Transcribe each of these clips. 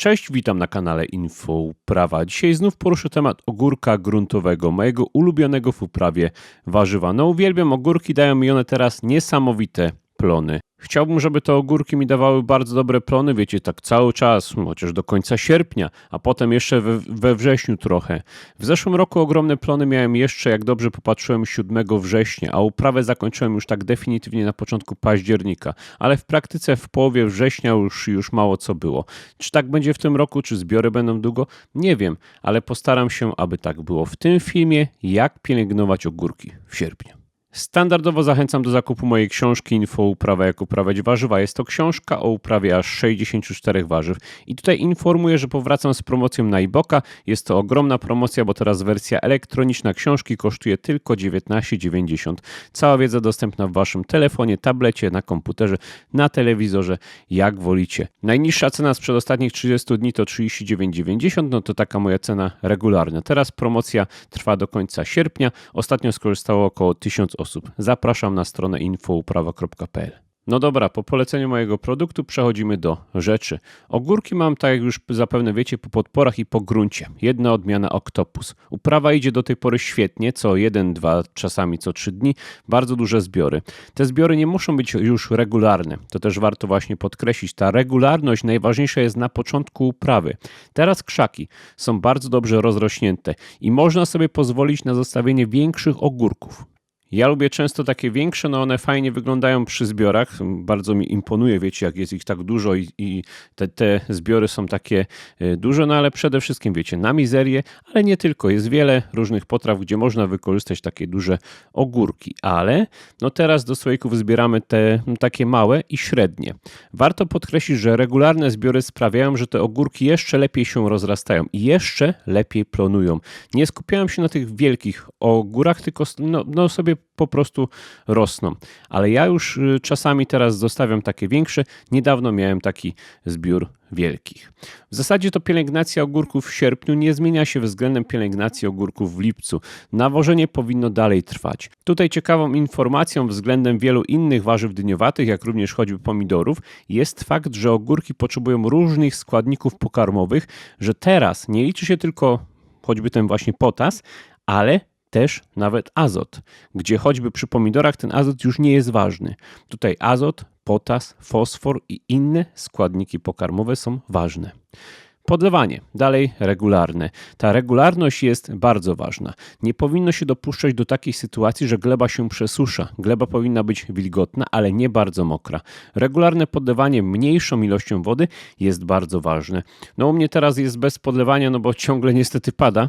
Cześć, witam na kanale Info Uprawa. Dzisiaj znów poruszę temat ogórka gruntowego, mojego ulubionego w uprawie warzywa. No uwielbiam ogórki, dają mi one teraz niesamowite plony. Chciałbym, żeby te ogórki mi dawały bardzo dobre plony, wiecie, tak cały czas, chociaż do końca sierpnia, a potem jeszcze we, we wrześniu trochę. W zeszłym roku ogromne plony miałem jeszcze, jak dobrze popatrzyłem, 7 września, a uprawę zakończyłem już tak definitywnie na początku października, ale w praktyce w połowie września już, już mało co było. Czy tak będzie w tym roku, czy zbiory będą długo? Nie wiem, ale postaram się, aby tak było. W tym filmie, jak pielęgnować ogórki w sierpniu. Standardowo zachęcam do zakupu mojej książki Info uprawa jak uprawiać warzywa. Jest to książka o uprawie aż 64 warzyw. I tutaj informuję, że powracam z promocją na iBoka. Jest to ogromna promocja, bo teraz wersja elektroniczna książki kosztuje tylko 19,90. Cała wiedza dostępna w waszym telefonie, tablecie, na komputerze, na telewizorze, jak wolicie. Najniższa cena sprzed ostatnich 30 dni to 39,90, no to taka moja cena regularna. Teraz promocja trwa do końca sierpnia. Ostatnio skorzystało około 1000 osób. Zapraszam na stronę infouprawa.pl. No dobra, po poleceniu mojego produktu przechodzimy do rzeczy. Ogórki mam, tak jak już zapewne wiecie, po podporach i po gruncie. Jedna odmiana Octopus. Uprawa idzie do tej pory świetnie, co jeden, dwa, czasami co trzy dni. Bardzo duże zbiory. Te zbiory nie muszą być już regularne. To też warto właśnie podkreślić. Ta regularność najważniejsza jest na początku uprawy. Teraz krzaki są bardzo dobrze rozrośnięte i można sobie pozwolić na zostawienie większych ogórków. Ja lubię często takie większe, no one fajnie wyglądają przy zbiorach. Bardzo mi imponuje, wiecie, jak jest ich tak dużo i, i te, te, zbiory są takie e, duże, no ale przede wszystkim, wiecie, na mizerię, ale nie tylko. Jest wiele różnych potraw, gdzie można wykorzystać takie duże ogórki, ale no teraz do słoików zbieramy te takie małe i średnie. Warto podkreślić, że regularne zbiory sprawiają, że te ogórki jeszcze lepiej się rozrastają i jeszcze lepiej plonują. Nie skupiałem się na tych wielkich ogórach, tylko no, no sobie po prostu rosną. Ale ja już y, czasami teraz zostawiam takie większe. Niedawno miałem taki zbiór wielkich. W zasadzie to pielęgnacja ogórków w sierpniu nie zmienia się względem pielęgnacji ogórków w lipcu. Nawożenie powinno dalej trwać. Tutaj ciekawą informacją względem wielu innych warzyw dyniowatych, jak również choćby pomidorów, jest fakt, że ogórki potrzebują różnych składników pokarmowych, że teraz nie liczy się tylko choćby ten właśnie potas, ale też nawet azot, gdzie choćby przy pomidorach ten azot już nie jest ważny. Tutaj azot, potas, fosfor i inne składniki pokarmowe są ważne. Podlewanie, dalej regularne. Ta regularność jest bardzo ważna. Nie powinno się dopuszczać do takiej sytuacji, że gleba się przesusza. Gleba powinna być wilgotna, ale nie bardzo mokra. Regularne podlewanie mniejszą ilością wody jest bardzo ważne. No u mnie teraz jest bez podlewania, no bo ciągle niestety pada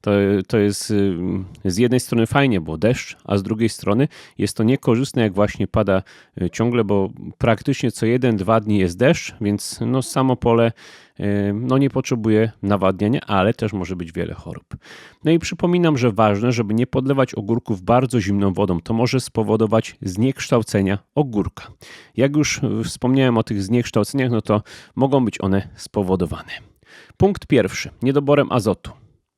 to, to jest y, z jednej strony fajnie, bo deszcz, a z drugiej strony jest to niekorzystne, jak właśnie pada y, ciągle, bo praktycznie co jeden, dwa dni jest deszcz, więc no samo pole y, no nie potrzebuje nawadniania, ale też może być wiele chorób. No i przypominam, że ważne, żeby nie podlewać ogórków bardzo zimną wodą. To może spowodować zniekształcenia ogórka. Jak już wspomniałem o tych zniekształceniach, no to mogą być one spowodowane. Punkt pierwszy. Niedoborem azotu.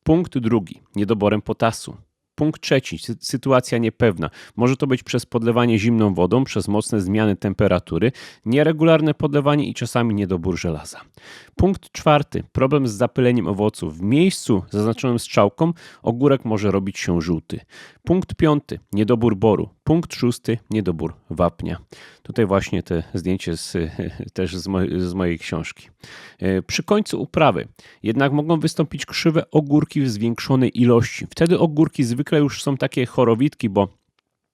Punkt drugi niedoborem potasu. Punkt trzeci, sytuacja niepewna. Może to być przez podlewanie zimną wodą, przez mocne zmiany temperatury, nieregularne podlewanie i czasami niedobór żelaza. Punkt czwarty, problem z zapyleniem owoców. W miejscu zaznaczonym strzałką ogórek może robić się żółty. Punkt piąty, niedobór boru. Punkt szósty, niedobór wapnia. Tutaj właśnie te zdjęcie z, też z, moj, z mojej książki. E, przy końcu uprawy jednak mogą wystąpić krzywe ogórki w zwiększonej ilości. Wtedy ogórki zwykle już są takie chorowitki, bo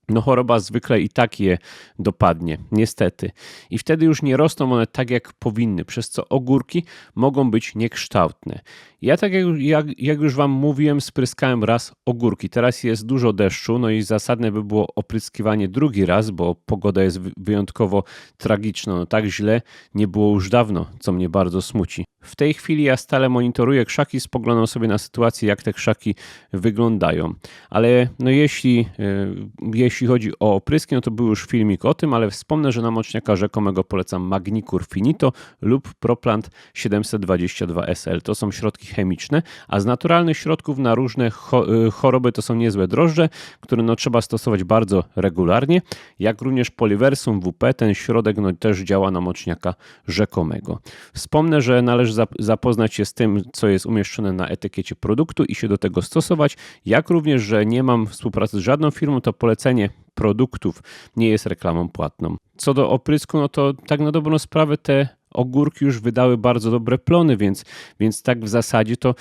no choroba zwykle i tak je dopadnie, niestety. I wtedy już nie rosną one tak, jak powinny, przez co ogórki mogą być niekształtne. Ja tak jak, jak, jak, już Wam mówiłem, spryskałem raz ogórki. Teraz jest dużo deszczu, no i zasadne by było opryskiwanie drugi raz, bo pogoda jest wyjątkowo tragiczna. No tak źle nie było już dawno, co mnie bardzo smuci. W tej chwili ja stale monitoruję krzaki, spoglądam sobie na sytuację, jak te krzaki wyglądają. Ale no jeśli, e, jeśli chodzi o opryski, no to był już filmik o tym, ale wspomnę, że na moczniaka rzekomego polecam Magnicur Finito lub Proplant 722 SL. To są środki chemiczne, a z naturalnych środków na różne y, choroby to są niezłe drożdże, które no, trzeba stosować bardzo regularnie, jak również Poliversum WP, ten środek no, też działa na moczniaka rzekomego. Wspomnę, że należy zapoznać się z tym, co jest umieszczone na etykiecie produktu i się do tego stosować. Jak również, że nie mam współpracy z żadną firmą, to polecenie produktów nie jest reklamą płatną. Co do oprysku, no to tak na dobrą sprawę te ogórki już wydały bardzo dobre plony, więc, więc tak w zasadzie to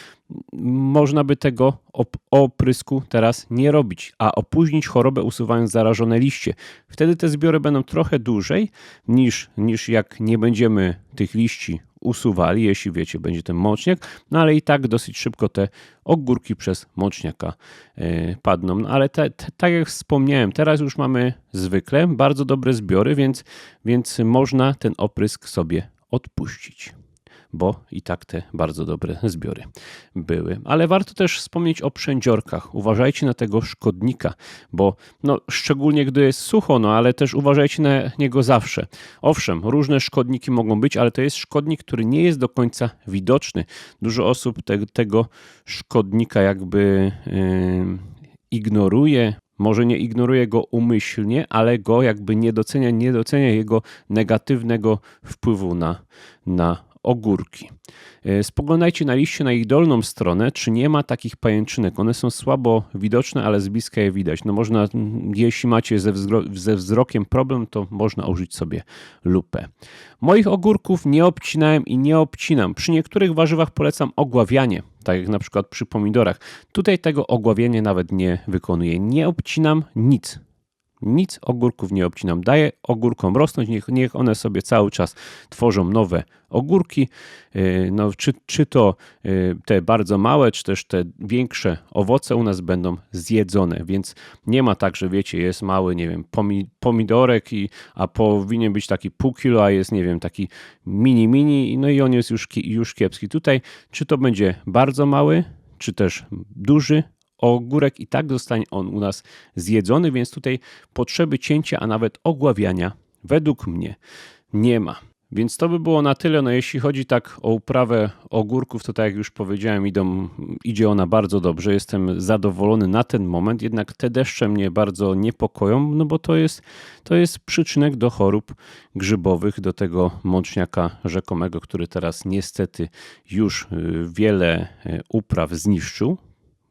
można by tego op- oprysku teraz nie robić, a opóźnić chorobę usuwając zarażone liście. Wtedy te zbiory będą trochę dłużej niż, niż jak nie będziemy tych liści usuwali, jeśli wiecie, będzie ten mączniak, no ale i tak dosyć szybko te ogórki przez mączniaka e, padną. No ale te, te, tak jak wspomniałem, teraz już mamy zwykle bardzo dobre zbiory, więc, więc można ten oprysk sobie odpuścić bo i tak te bardzo dobre zbiory były. Ale warto też wspomnieć o przędziorkach. Uważajcie na tego szkodnika, bo no, szczególnie gdy jest sucho, no ale też uważajcie na niego zawsze. Owszem, różne szkodniki mogą być, ale to jest szkodnik, który nie jest do końca widoczny. Dużo osób te, tego szkodnika jakby yy, ignoruje, może nie ignoruje go umyślnie, ale go jakby nie docenia, nie docenia jego negatywnego wpływu na, na ogórki. E, spoglądajcie na liście na ich dolną stronę, czy nie ma takich pajęczynek. One są słabo widoczne, ale z bliska je widać. No można, jeśli macie ze, ze wzrokiem problem, to można użyć sobie lupę. Moich ogórków nie obcinałem i nie obcinam. Przy niektórych warzywach polecam ogławianie, tak jak na przykład przy pomidorach. Tutaj tego ogławienia nawet nie wykonuję. Nie obcinam nic. Nic ogórków nie obcinam. Daję ogórkom rosnąć, niech, niech one sobie cały czas tworzą nowe ogórki. Yy, no, czy, czy to yy, te bardzo małe, czy też te większe owoce u nas będą zjedzone, więc nie ma tak, że wiecie, jest mały, nie wiem, pomidorek, i, a powinien być taki pół kilo, a jest, nie wiem, taki mini, mini, no i on jest już, już kiepski. Tutaj, czy to będzie bardzo mały, czy też duży, ogórek i tak zostanie on u nas zjedzony, więc tutaj potrzeby cięcia, a nawet ogławiania według mnie nie ma. Więc to by było na tyle. No jeśli chodzi tak o uprawę ogórków, to tak jak już powiedziałem, idą, idzie ona bardzo dobrze. Jestem zadowolony na ten moment, jednak te deszcze mnie bardzo niepokoją, no bo to jest, to jest przyczynek do chorób grzybowych, do tego mączniaka rzekomego, który teraz niestety już y, wiele y, upraw zniszczył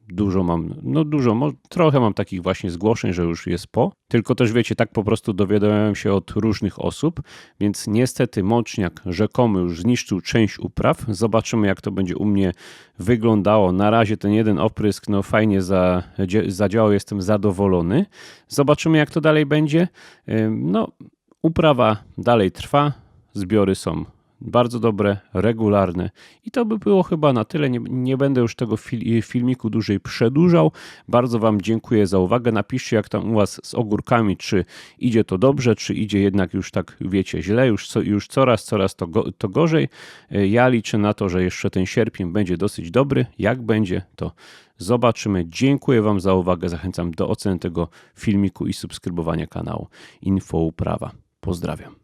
dużo mam, no dużo, trochę mam takich właśnie zgłoszeń, że już jest po. Tylko też wiecie, tak po prostu dowiadałem się od różnych osób, więc niestety mączniak rzekomy już zniszczył część upraw. Zobaczymy, jak to będzie u mnie wyglądało. Na razie ten jeden oprysk, no fajnie za, zadziałał, jestem zadowolony. Zobaczymy, jak to dalej będzie. No, uprawa dalej trwa, zbiory są bardzo dobre, regularne. I to by było chyba na tyle. Nie, nie będę już tego fil filmiku dłużej przedłużał. Bardzo Wam dziękuję za uwagę. Napiszcie, jak tam u Was z ogórkami, czy idzie to dobrze, czy idzie jednak już tak, wiecie, źle, już, co, już coraz, coraz to, go, to gorzej. E, ja liczę na to, że jeszcze ten sierpień będzie dosyć dobry. Jak będzie, to zobaczymy. Dziękuję Wam za uwagę. Zachęcam do oceny tego filmiku i subskrybowania kanału Info Uprawa. Pozdrawiam.